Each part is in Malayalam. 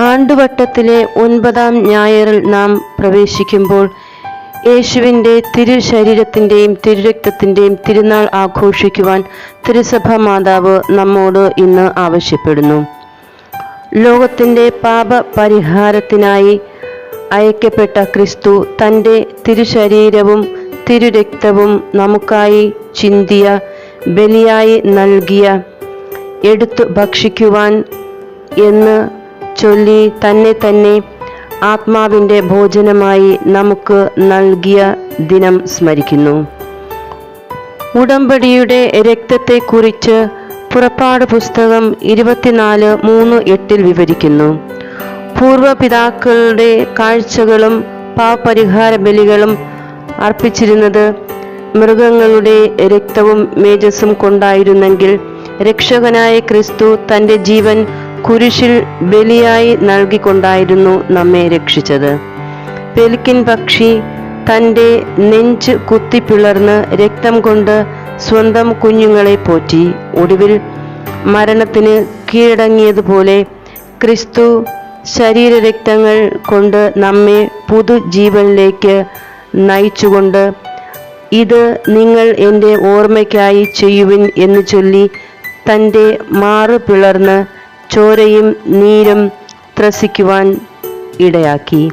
ആണ്ടുവട്ടത്തിലെ ഒൻപതാം ഞായറിൽ നാം പ്രവേശിക്കുമ്പോൾ യേശുവിന്റെ തിരു ശരീരത്തിന്റെയും തിരുരക്തത്തിന്റെയും തിരുനാൾ ആഘോഷിക്കുവാൻ തിരുസഭ മാതാവ് നമ്മോട് ഇന്ന് ആവശ്യപ്പെടുന്നു. ലോകത്തിന്റെ പാപ പരിഹാരത്തിനായി അയക്കപ്പെട്ട ക്രിസ്തു തന്റെ തിരുശരീരവും തിരുരക്തവും നമുക്കായി ചിന്തിയ ബലിയായി നൽകിയ എടുത്തു ഭക്ഷിക്കുവാൻ എന്ന് ചൊല്ലി തന്നെ തന്നെ ആത്മാവിന്റെ ഭോജനമായി നമുക്ക് നൽകിയ ദിനം സ്മരിക്കുന്നു. ഉടമ്പടിയുടെ രക്തത്തെക്കുറിച്ച് പുറപ്പാട് പുസ്തകം ഇരുപത്തിനാല് മൂന്ന് എട്ടിൽ വിവരിക്കുന്നു. പൂർവപിതാക്കളുടെ കാഴ്ചകളും പാപരിഹാര ബലികളും അർപ്പിച്ചിരുന്നത് മൃഗങ്ങളുടെ രക്തവും മേജസ്സും കൊണ്ടായിരുന്നെങ്കിൽ രക്ഷകനായ ക്രിസ്തു തന്റെ ജീവൻ കുരിശിൽ ബലിയായി നൽകിക്കൊണ്ടായിരുന്നു നമ്മെ രക്ഷിച്ചത്. പെലിക്കിൻ പക്ഷി തന്റെ നെഞ്ച് കുത്തിപ്പിളർന്ന് രക്തം കൊണ്ട് സ്വന്തം കുഞ്ഞുങ്ങളെ പോറ്റി. ഒടുവിൽ മരണത്തിന് കീഴടങ്ങിയതുപോലെ ക്രിസ്തു ശരീരരക്തങ്ങൾ കൊണ്ട് നമ്മെ പുതുജീവനിലേക്ക് നയിച്ചുകൊണ്ട് ഇത് നിങ്ങൾ എന്റെ ഓർമ്മയ്ക്കായി ചെയ്യുവിൻ എന്ന് ചൊല്ലി തന്റെ മാറു പിളർന്ന് ചോരയും നീരും ത്രസിക്കുവാൻ ഇടയാക്കി.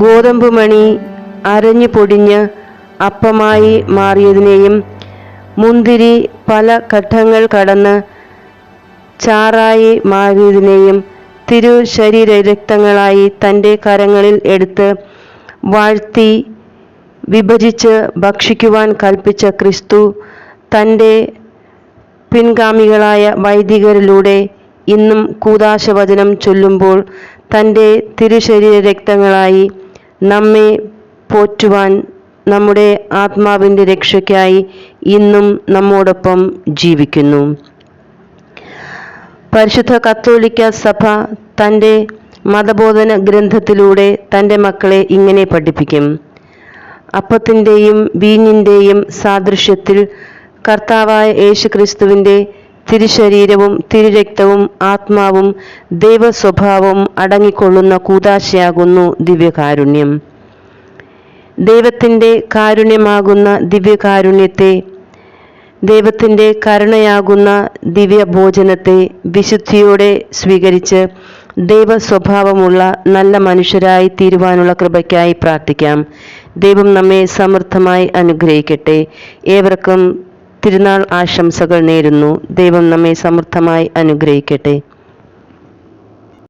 ഗോതമ്പ് മണി അരഞ്ഞു പൊടിഞ്ഞ് അപ്പമായി മാറിയതിനെയും മുന്തിരി പല ഘട്ടങ്ങൾ കടന്ന് ചാറായി മാറിയതിനെയും തിരു ശരീര രക്തങ്ങളായി തന്റെ കരങ്ങളിൽ എടുത്ത് വാഴ്ത്തി വിഭജിച്ച് ഭക്ഷിക്കുവാൻ കൽപ്പിച്ച ക്രിസ്തു തന്റെ പിൻഗാമികളായ വൈദികരിലൂടെ ഇന്നും കൂതാശവചനം ചൊല്ലുമ്പോൾ തന്റെ തിരുശരീര രക്തങ്ങളായി നമ്മെ പോറ്റുവാൻ നമ്മുടെ ആത്മാവിന്റെ രക്ഷയ്ക്കായി ഇന്നും നമ്മോടൊപ്പം ജീവിക്കുന്നു. പരിശുദ്ധ കത്തോലിക്ക സഭ തന്റെ മതബോധന ഗ്രന്ഥത്തിലൂടെ തന്റെ മക്കളെ ഇങ്ങനെ പഠിപ്പിക്കും. അപ്പത്തിന്റെയും വീഞ്ഞിന്റെയും സാദൃശ്യത്തിൽ കർത്താവായ യേശുക്രിസ്തുവിന്റെ തിരുശരീരവും തിരുരക്തവും ആത്മാവും ദൈവസ്വഭാവവും അടങ്ങിക്കൊള്ളുന്ന കൂതാശയാകുന്നു ദിവ്യകാരുണ്യം. ദൈവത്തിന്റെ കാരുണ്യമാകുന്ന ദിവ്യകാരുണ്യത്തെ ദൈവത്തിന്റെ കരുണയാകുന്ന ദിവ്യഭോജനത്തെ വിശുദ്ധിയോടെ സ്വീകരിച്ച് ദൈവ സ്വഭാവമുള്ള നല്ല മനുഷ്യരായി തീരുവാനുള്ള കൃപയ്ക്കായി പ്രാർത്ഥിക്കാം. ദൈവം നമ്മെ സമൃദ്ധമായി അനുഗ്രഹിക്കട്ടെ. ഏവർക്കും തിരുനാൾ ആശംസകൾ നേരുന്നു. ദൈവം നമ്മെ സമൃദ്ധമായി അനുഗ്രഹിക്കട്ടെ.